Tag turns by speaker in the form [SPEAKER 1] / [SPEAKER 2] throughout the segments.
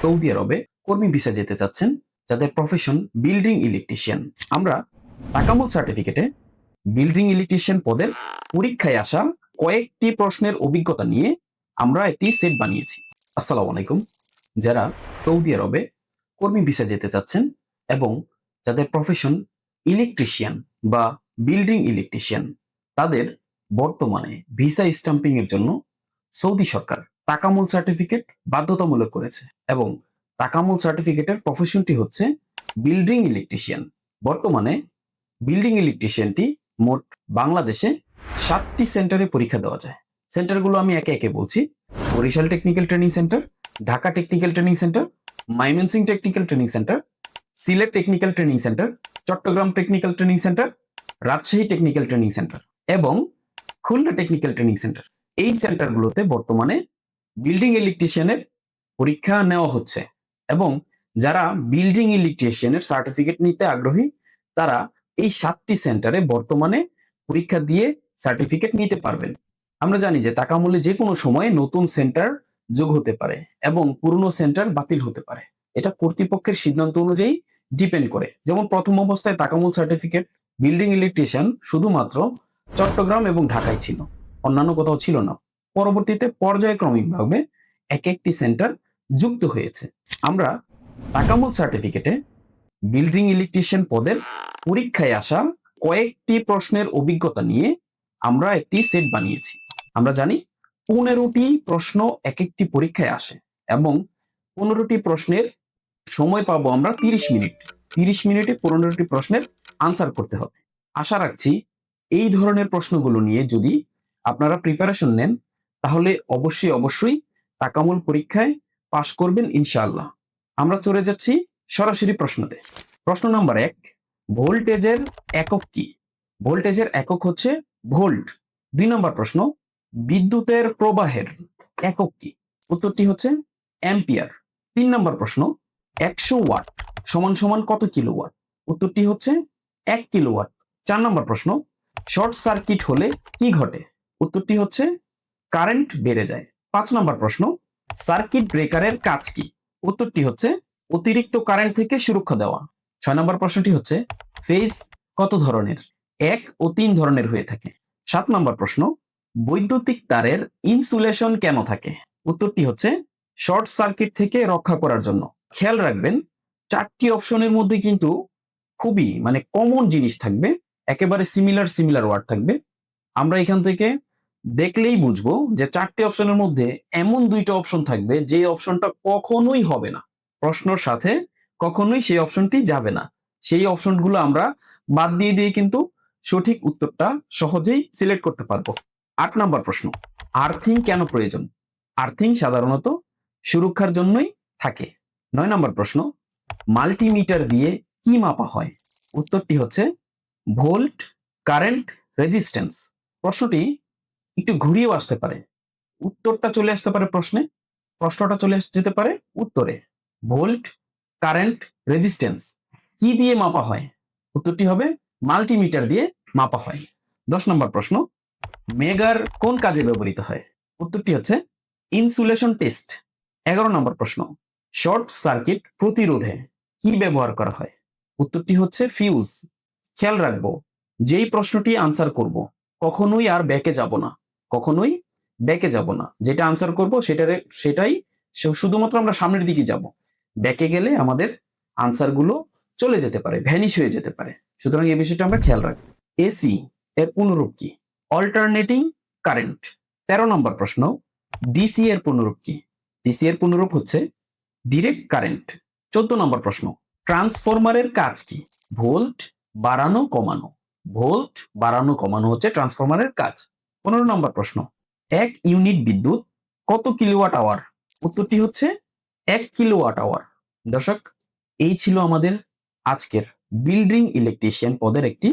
[SPEAKER 1] Saudi আরবে কর্মী visa যেতে চাচ্ছেন যাদের প্রফেশন বিল্ডিং ইলেকট্রিশিয়ান আমরা তাকামুল সার্টিফিকেটে বিল্ডিং ইলেকট্রিশিয়ান পদের পরীক্ষায় আসা কয়েকটি প্রশ্নের অভিজ্ঞতা নিয়ে আমরা একটি সেট বানিয়েছি। আসসালামু আলাইকুম। যারা সৌদি আরবে কর্মী ভিসা যেতে চাচ্ছেন এবং যাদের প্রফেশন ইলেকট্রিশিয়ান বা বিল্ডিং ইলেকট্রিশিয়ান তাদের বর্তমানে ভিসা স্টাম্পিং এর জন্য সৌদি সরকার তাকামুল সার্টিফিকেট বাধ্যতামূলক করেছে এবং তাকামুল সার্টিফিকেটের প্রফেশনটি হচ্ছে বিল্ডিং ইলেকট্রিশিয়ান বর্তমানে বিল্ডিং ইলেকট্রিশিয়ানটি মোট বাংলাদেশে সাতটি সেন্টারে পরীক্ষা দেওয়া যায়। সেন্টারগুলো আমি একে একে বলছি। Barishal technical training centre Dhaka technical training centre Mymensingh technical training centre Sylhet technical training centre Chittagong technical training centre Rajshahi technical training centre এবং খুলনা টেকনিক্যাল ট্রেনিং সেন্টার এই সেন্টারগুলোতে বর্তমানে বিল্ডিং ইলেকট্রিশিয়ানের পরীক্ষা নেওয়া হচ্ছে এবং যারা বিল্ডিং ইলেকট্রিশিয়ানের সার্টিফিকেট নিতে আগ্রহী, তারা এই সাতটি সেন্টারে বর্তমানে পরীক্ষা দিয়ে সার্টিফিকেট নিতে পারবেন। আমরা জানি যে তাকামূল্যে যে কোনো সময় নতুন সেন্টার যোগ হতে পারে এবং পুরনো সেন্টার বাতিল হতে পারে। এটা কর্তৃপক্ষের সিদ্ধান্ত অনুযায়ী ডিপেন্ড করে। যেমন প্রথম অবস্থায় তাকামুল সার্টিফিকেট বিল্ডিং ইলেকট্রিশিয়ান শুধুমাত্র চট্টগ্রাম এবং ঢাকায় ছিল, অন্যান্য কোথাও ছিল না। পরবর্তীতে পর্যায়ক্রমিকভাবে এক একটি সেন্টার যুক্ত হয়েছে। আমরা তাকামুল সার্টিফিকেটে বিল্ডিং ইলেকট্রিশিয়ান পদের পরীক্ষায় আসা কয়েকটি প্রশ্নের অভিজ্ঞতা নিয়ে আমরা একটি সেট বানিয়েছি। আমরা জানি পনেরোটি প্রশ্ন এক একটি পরীক্ষায় আসে এবং পনেরোটি প্রশ্নের সময় পাবো আমরা তিরিশ মিনিট। তিরিশ মিনিটে পনেরোটি প্রশ্নের আনসার করতে হবে। আশা রাখছি এই ধরনের প্রশ্নগুলো নিয়ে যদি আপনারা প্রিপারেশন নেন তাহলে অবশ্যই অবশ্যই তাকামুল পরীক্ষায় পাশ করবেন ইনশাআল্লাহ। আমরা চলে যাচ্ছি সরাসরি প্রশ্নতে। প্রশ্ন নাম্বার এক, ভোল্টেজের একক কি? ভোল্টেজের একক হচ্ছে ভোল্ট। দুই নম্বর প্রশ্ন, বিদ্যুতের প্রবাহের একক কি? উত্তরটি হচ্ছে অ্যাম্পিয়ার। তিন নম্বর প্রশ্ন, একশো ওয়াট সমান সমান কত কিলোওয়াট? উত্তরটি হচ্ছে এক কিলোওয়াট। চার নম্বর প্রশ্ন, শর্ট সার্কিট হলে কি ঘটে? উত্তরটি হচ্ছে কারেন্ট বেড়ে যায়। পাঁচ নম্বর প্রশ্ন, সার্কিট ব্রেকারের কাজ কি? উত্তরটি হচ্ছে, অতিরিক্ত কারেন্ট থেকে সুরক্ষা দেওয়া। ছয় নম্বর প্রশ্নটি হচ্ছে, ফেজ কত ধরনের? এক ও তিন ধরনের হয়ে থাকে। সাত নম্বর প্রশ্ন, বৈদ্যুতিক তারের ইনসুলেশন কেন থাকে? উত্তরটি হচ্ছে, শর্ট সার্কিট থেকে রক্ষা করার জন্য। খেয়াল রাখবেন, চারটি অপশনের মধ্যে কিন্তু খুবই মানে কমন জিনিস থাকবে, একেবারে সিমিলার সিমিলার ওয়ার্ড থাকবে। আমরা এখান থেকে দেখলেই বুঝব যে চারটি অপশনের মধ্যে এমন দুইটা অপশন থাকবে যে অপশনটা কখনোই হবে না। প্রশ্নর সাথে কখনোই সেই অপশনটি যাবে না। সেই অপশনগুলো আমরা বাদ দিয়ে দিয়ে কিন্তু সঠিক উত্তরটা সহজেই সিলেক্ট করতে পারব। আট নাম্বার প্রশ্ন আর্থিং কেন প্রয়োজন? আর্থিং সাধারণত সুরক্ষার জন্যই থাকে। নয় নম্বর প্রশ্ন মাল্টিমিটার দিয়ে কি মাপা হয়? উত্তরটি হচ্ছে ভোল্ট কারেন্ট রেজিস্ট্যান্স প্রশ্নটি একটু ঘুরিয়েও আসতে পারে। উত্তরটা চলে আসতে পারে প্রশ্নে, প্রশ্নটা চলে যেতে পারে উত্তরে। ভোল্ট, কারেন্ট, রেজিস্ট্যান্স, কি দিয়ে মাপা হয়? উত্তরটি হবে মাল্টিমিটার দিয়ে মাপা হয়। দশ নম্বর প্রশ্ন, মেগার কোন কাজে ব্যবহৃত হয়? উত্তরটি হচ্ছে ইনসুলেশন টেস্ট। এগারো নম্বর প্রশ্ন, শর্ট সার্কিট প্রতিরোধে কি ব্যবহার করা হয়? উত্তরটি হচ্ছে ফিউজ। খেয়াল রাখব, যেই প্রশ্নটি আনসার করব, কখনোই আর ব্যাকে যাব না। কখনোই ব্যাকে যাব না। যেটা আনসার করব সেটারে সেটাই শুধুমাত্র আমরা সামনের দিকে যাব। ব্যাকে গেলে আমাদের আনসারগুলো চলে যেতে পারে ভ্যানিশ হয়ে যেতে পারে। সুতরাং এই বিষয়টা আমরা খেয়াল রাখব। এসি এর পুনরূপ কি? অল্টারনেটিং কারেন্ট তেরো নম্বর প্রশ্ন ডিসি এর পুনরূপ কি? ডিসি এর পুনরূপ হচ্ছে ডিরেক্ট কারেন্ট চোদ্দ নম্বর প্রশ্ন ট্রান্সফরমারের কাজ কি? ভোল্ট বাড়ানো কমানো। ভোল্ট বাড়ানো কমানো হচ্ছে ট্রান্সফরমারের কাজ। পনেরো নম্বর প্রশ্ন, এক ইউনিট বিদ্যুৎ কত কিলোওয়াট আওয়ার? উত্তরটি হচ্ছে এক কিলোওয়াট আওয়ার। দর্শক, এই ছিল আমাদের আজকের বিল্ডিং ইলেকট্রিশিয়ান পদের একটি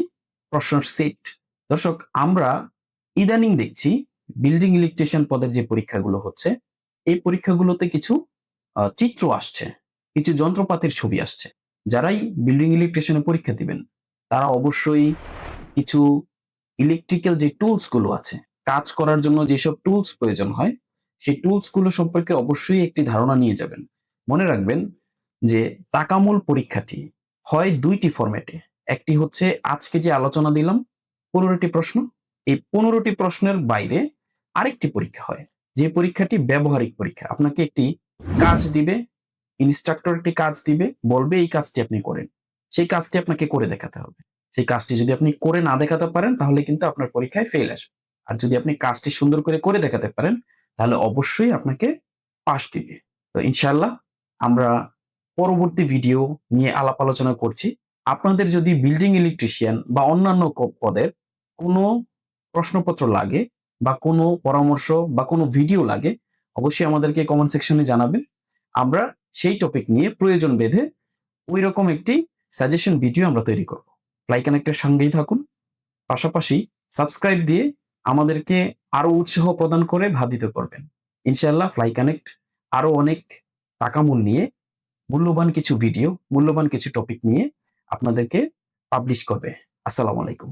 [SPEAKER 1] প্রশ্ন সেট। দর্শক, আমরা ইদানিং দেখছি বিল্ডিং ইলেকট্রিশিয়ান পদের যে পরীক্ষাগুলো হচ্ছে, এই পরীক্ষাগুলোতে কিছু চিত্র আসছে, কিছু যন্ত্রপাতির ছবি আসছে। যারাই বিল্ডিং ইলেকট্রিশিয়ানের পরীক্ষা দিবেন, তারা অবশ্যই কিছু ইলেকট্রিক্যাল যে টুলসগুলো আছে কাজ করার জন্য যেসব টুলস প্রয়োজন হয়, সেই টুলসগুলো সম্পর্কে অবশ্যই একটি ধারণা নিয়ে যাবেন। মনে রাখবেন যে তাকামূল পরীক্ষাটি হয় দুইটি ফরম্যাটে একটি হচ্ছে, আজকে যে আলোচনা দিলাম, পনেরোটি প্রশ্ন। এই পনেরোটি প্রশ্নের বাইরে আরেকটি পরীক্ষা হয়। যে পরীক্ষাটি ব্যবহারিক পরীক্ষা। আপনাকে একটি কাজ দিবে ইনস্ট্রাক্টর একটি কাজ দিবে, বলবে, এই কাজটি আপনি করেন। সেই কাজটি আপনাকে করে দেখাতে হবে। সেই কাজটি যদি আপনি করে না দেখাতে পারেন, তাহলে কিন্তু আপনার পরীক্ষায় ফেল আসবে। আর যদি আপনি কাজটি সুন্দর করে করে দেখাতে পারেন, তাহলে অবশ্যই আপনাকে পাস দিবে। তো ইনশাল্লাহ আমরা পরবর্তী ভিডিও নিয়ে আলাপ আলোচনা করছি। আপনাদের যদি বিল্ডিং ইলেকট্রিশিয়ান বা অন্যান্য পদের কোনো প্রশ্নপত্র লাগে বা কোনো পরামর্শ বা কোনো ভিডিও লাগে, অবশ্যই আমাদেরকে কমেন্ট সেকশনে জানাবেন। আমরা সেই টপিক নিয়ে প্রয়োজন বেঁধে ওই রকম একটি সাজেশন ভিডিও আমরা তৈরি করব। ফ্লাই কানেক্টের সঙ্গেই থাকুন। পাশাপাশি সাবস্ক্রাইব দিয়ে আমাদেরকে আরও উৎসাহ প্রদান করে ভাবিত করবেন। ইনশাল্লাহ ফ্লাই কানেক্ট আরও অনেক টাকামূল নিয়ে মূল্যবান কিছু ভিডিও মূল্যবান কিছু টপিক নিয়ে আপনাদেরকে পাবলিশ করবে। আসসালামু আলাইকুম।